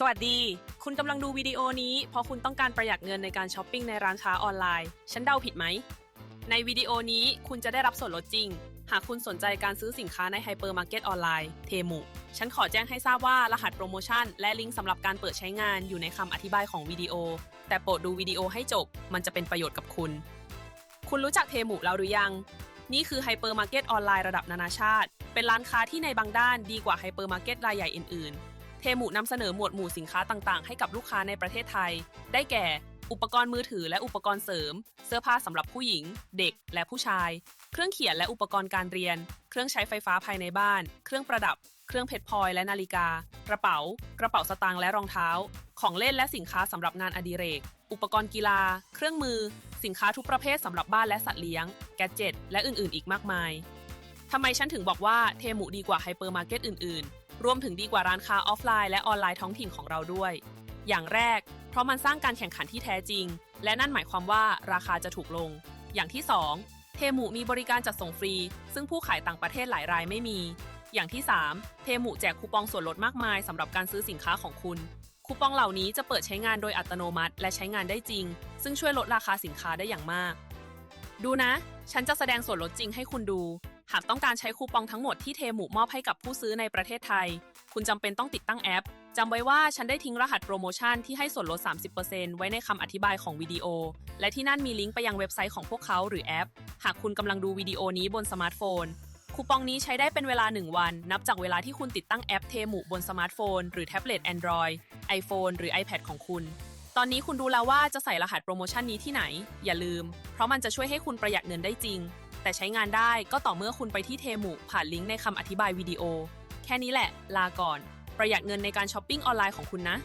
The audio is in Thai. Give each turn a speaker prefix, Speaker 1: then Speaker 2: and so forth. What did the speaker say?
Speaker 1: สวัสดี คุณกำลังดูวิดีโอนี้ เพราะคุณต้องการประหยัดเงินในการช้อปปิ้งในร้านค้าออนไลน์ ฉันเดาผิดไหม ในวิดีโอนี้คุณจะได้รับส่วนลดจริง หากคุณสนใจการซื้อสินค้าในไฮเปอร์มาร์เก็ตออนไลน์เทมูฉันขอแจ้งให้ทราบว่ารหัสโปรโมชั่น และลิงก์สำหรับการเปิดใช้งานอยู่ในคำอธิบายของวิดีโอ แต่โปรดดูวิดีโอให้จบ มันจะเป็นประโยชน์กับคุณ คุณรู้จักเทมูแล้วหรือยัง นี่คือไฮเปอร์มาร์เก็ตออนไลน์ระดับนานาชาติ เป็นร้านค้าที่ในบางด้านดีกว่าไฮเปอร์มาร์เก็ตรายใหญ่อื่นๆ มูนำเสนอหมวดหมู่สินค้าต่างๆ ให้กับลูกค้าในประเทศไทย ได้แก่ อุปกรณ์มือถือและอุปกรณ์เสริม เสื้อผ้าสำหรับผู้หญิง เด็กและผู้ชาย เครื่องเขียนและอุปกรณ์การเรียน เครื่องใช้ไฟฟ้าภายในบ้าน เครื่องประดับ เครื่องเพชรพลอยและนาฬิกา กระเป๋า กระเป๋าสตางค์และรองเท้า ของเล่นและสินค้าสำหรับงานอดิเรก อุปกรณ์กีฬา เครื่องมือ สินค้าทุกประเภทสำหรับบ้านและสัตว์เลี้ยง แกดเจ็ตและอื่นๆ อีกมากมายทำไมฉันถึงบอกว่าเทมูดีกว่าไฮเปอร์มาร์เก็ตอื่นๆ รวมถึงดีกว่าร้านค้าออฟไลน์และออนไลน์ท้องถิ่นของเราด้วย อย่างแรก เพราะมันสร้างการแข่งขันที่แท้จริง และนั่นหมายความว่าราคาจะถูกลง อย่างที่ 2 เทมูมีบริการจัดส่งฟรี ซึ่งผู้ขายต่างประเทศหลายรายไม่มี อย่างที่ 3 เทมูแจกคูปองส่วนลดมากมายสำหรับการซื้อสินค้าของคุณ คูปองเหล่านี้จะเปิดใช้งานโดยอัตโนมัติ และใช้งานได้จริง ซึ่งช่วยลดราคาสินค้าได้อย่างมาก ดูนะ ฉันจะแสดงส่วนลดจริงให้คุณดู หากต้องการใช้คูปองทั้งหมดที่เทมูมอบให้กับผู้ซื้อในประเทศไทย คุณจำเป็นต้องติดตั้งแอปจำไว้ว่าฉันได้ทิ้งรหัสโปรโมชั่นที่ให้ส่วนลด 30%ไว้ในคำอธิบายของวิดีโอ และที่นั่นมีลิงก์ไปยังเว็บไซต์ของพวกเขาหรือแอป หากคุณกำลังดูวิดีโอนี้บนสมาร์ทโฟน คูปองนี้ใช้ได้เป็นเวลา 1 วัน นับจากเวลาที่คุณติดตั้งแอปเทมูบนสมาร์ทโฟน หรือแท็บเล็ต Android iPhone หรือ iPad ของคุณ ตอนนี้คุณรู้แล้วว่าจะใส่รหัสโปรโมชั่นนี้ที่ไหน อย่าลืม เพราะมันจะช่วยให้คุณประหยัดเงินได้จริง แต่ใช้งานได้ก็ต่อเมื่อคุณไปที่เทมูผ่านลิงก์ในคำอธิบายวิดีโอ แค่นี้แหละ ลาก่อน ประหยัดเงินในการช้อปปิ้งออนไลน์ของคุณนะ